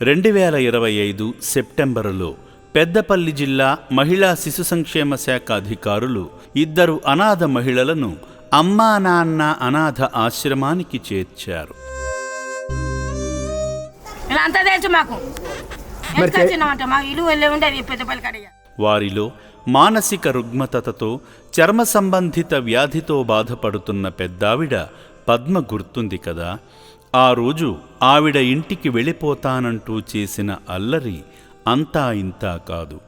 రెండు వేల ఇరవై ఐదు సెప్టెంబరులో పెద్దపల్లి జిల్లా మహిళా శిశు సంక్షేమ శాఖ అధికారులు ఇద్దరు అనాథ మహిళలను అమ్మా నాన్న అనాథ ఆశ్రమానికి చేర్చారు. వారిలో మానసిక రుగ్మతతో చర్మ సంబంధిత వ్యాధితో బాధపడుతున్న పెద్దావిడ పద్మ గుర్తుంది కదా? ఆ రోజు ఆవిడ ఇంటికి వెళ్ళిపోతానంటూ చేసిన అల్లరి అంతా ఇంతా కాదు.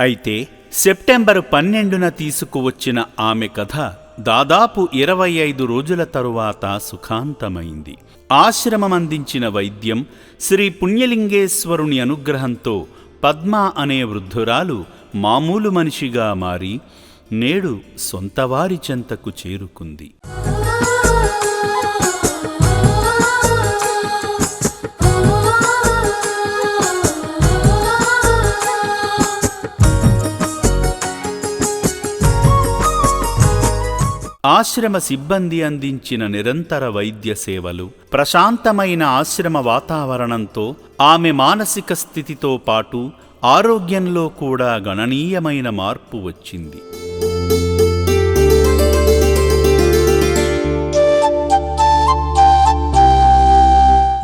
అయితే సెప్టెంబరు పన్నెండున తీసుకువచ్చిన ఆమె కథ దాదాపు ఇరవై ఐదు రోజుల తరువాత సుఖాంతమైంది. ఆశ్రమం అందించిన వైద్యం శ్రీ పుణ్యలింగేశ్వరుని అనుగ్రహంతో పద్మ అనే వృద్ధురాలు మామూలు మనిషిగా మారి నేడు సొంతవారి చెంతకు చేరుకుంది. ఆశ్రమ సిబ్బంది అందించిన నిరంతర వైద్య సేవలు ప్రశాంతమైన ఆశ్రమ వాతావరణంతో ఆమె మానసిక స్థితితో పాటు ఆరోగ్యంలో కూడా గణనీయమైన మార్పు వచ్చింది.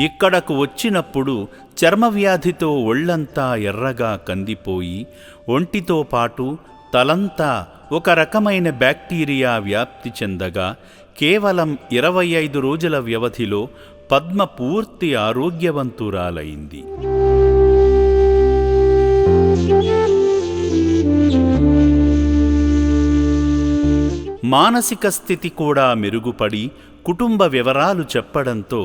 ఇక్కడకు వచ్చినప్పుడు చర్మవ్యాధితో ఒళ్ళంతా ఎర్రగా కందిపోయి ఒంటితో పాటు తలంతా ఒక రకమైన బ్యాక్టీరియా వ్యాప్తి చెందగా కేవలం ఇరవై ఐదు రోజుల వ్యవధిలో పద్మ పూర్తి ఆరోగ్యవంతురాలైంది. మానసిక స్థితి కూడా మెరుగుపడి కుటుంబ వివరాలు చెప్పడంతో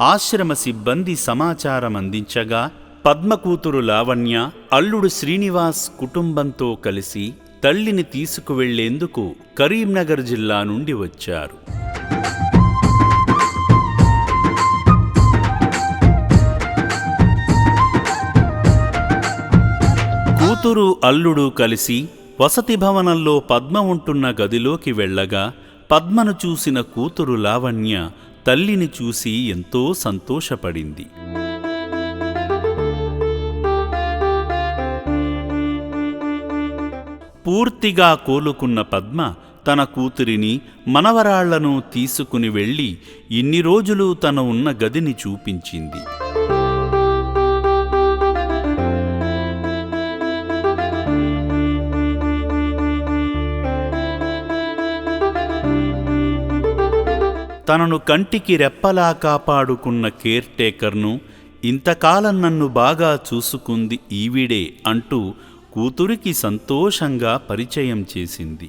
ఆశ్రమ సిబ్బంది సమాచారం అందించగా పద్మ కూతురు లావణ్య అల్లుడు శ్రీనివాస్ కుటుంబంతో కలిసి తల్లిని తీసుకువెళ్ళేందుకు కరీంనగర్ జిల్లా నుండి వచ్చారు. కూతురు అల్లుడు కలిసి వసతి భవనంలో పద్మ ఉంటున్న గదిలోకి వెళ్ళగా పద్మను చూసిన కూతురు లావణ్య తల్లిని చూసి ఎంతో సంతోషపడింది. పూర్తిగా కోలుకున్న పద్మ తన కూతురిని మనవరాళ్ళను తీసుకుని వెళ్ళి ఇన్ని రోజులు తన ఉన్న గదిని చూపించింది. తనను కంటికి రెప్పలా కాపాడుకున్న కేర్ టేకర్ను ఇంతకాలం నన్ను బాగా చూసుకుంది ఈవిడే అంటూ కూతురికి సంతోషంగా పరిచయం చేసింది.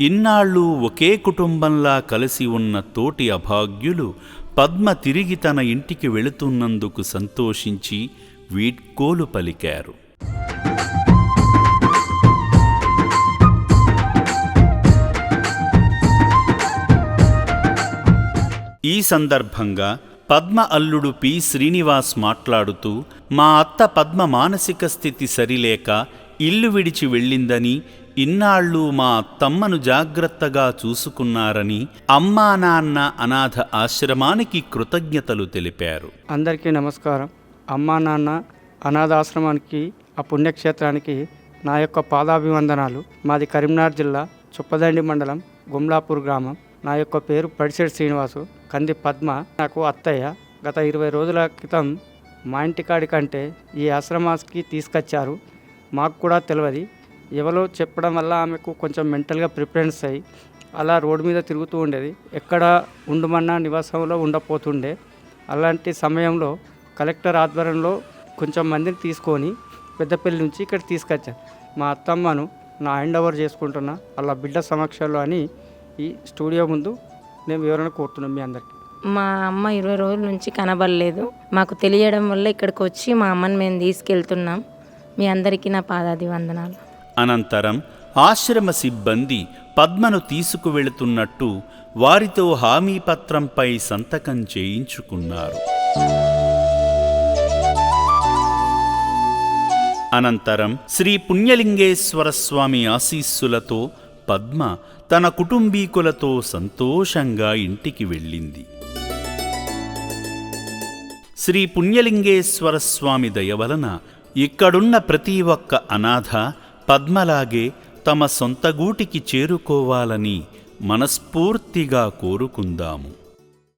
ఇన్నాళ్ళు ఒకే కుటుంబంలా కలిసి ఉన్న తోటి అభాగ్యులు పద్మ తిరిగి తన ఇంటికి వెళుతున్నందుకు సంతోషించి వీడ్కోలు పలికారు. ఈ సందర్భంగా పద్మ అల్లుడు పి. శ్రీనివాస్ మాట్లాడుతూ మా అత్త పద్మ మానసిక స్థితి సరిలేక ఇల్లు విడిచి వెళ్ళిందని ఇన్నాళ్ళు మా అత్తమ్మను జాగ్రత్తగా చూసుకున్నారని అమ్మా నాన్న అనాథ ఆశ్రమానికి కృతజ్ఞతలు తెలిపారు. అందరికీ నమస్కారం. అమ్మా నాన్న అనాథాశ్రమానికి ఆ పుణ్యక్షేత్రానికి నా యొక్క పాదాభివందనాలు. మాది కరీంనగర్ జిల్లా చుప్పదండి మండలం గుమ్లాపూర్ గ్రామం. నా యొక్క పేరు పడిసెడి శ్రీనివాసు కంది పద్మ. నాకు అత్తయ్య. గత ఇరవై రోజుల క్రితం మా ఇంటికాడి కంటే ఈ ఆశ్రమాస్కి తీసుకొచ్చారు. మాకు కూడా తెలియదు ఎవరో చెప్పడం వల్ల ఆమెకు కొంచెం మెంటల్గా ప్రిపరెన్స్ అయ్యి అలా రోడ్డు మీద తిరుగుతూ ఉండేది. ఎక్కడ ఉండమన్నా నివాసంలో ఉండపోతుండే. అలాంటి సమయంలో కలెక్టర్ ఆధ్వర్యంలో కొంచెం మందిని తీసుకొని పెద్దపల్లి నుంచి ఇక్కడ తీసుకొచ్చాను మా అత్తమ్మను నా హ్యాండ్ ఓవర్ చేసుకుంటున్నా అలా బిడ్డ సమక్షంలో అని ఈ స్టూడియో ముందు నేను వివరణ కోరుతున్నాను మీ అందరికీ. మా అమ్మ ఇరవై రోజుల నుంచి కనబడలేదు. మాకు తెలియడం వల్ల ఇక్కడికి వచ్చి మా అమ్మని మేము తీసుకెళ్తున్నాం. మీ అందరికీ నా పాదాది వందనాలు అనంతరం ఆశ్రమ సిబ్బంది పద్మను తీసుకువెళుతున్నట్టు వారితో హామీ పత్రంపై సంతకం చేయించుకున్నారు. అనంతరం శ్రీ పుణ్యలింగేశ్వర స్వామి ఆశీస్సులతో పద్మ తన కుటుంబీకులతో సంతోషంగా ఇంటికి వెళ్ళింది. శ్రీ పుణ్యలింగేశ్వర స్వామి దయ వలన ఇక్కడున్న ప్రతి ఒక్క అనాథ పద్మలాగే తమ సొంత గూటికి చేరుకోవాలని మనస్ఫూర్తిగా కోరుకుందాము.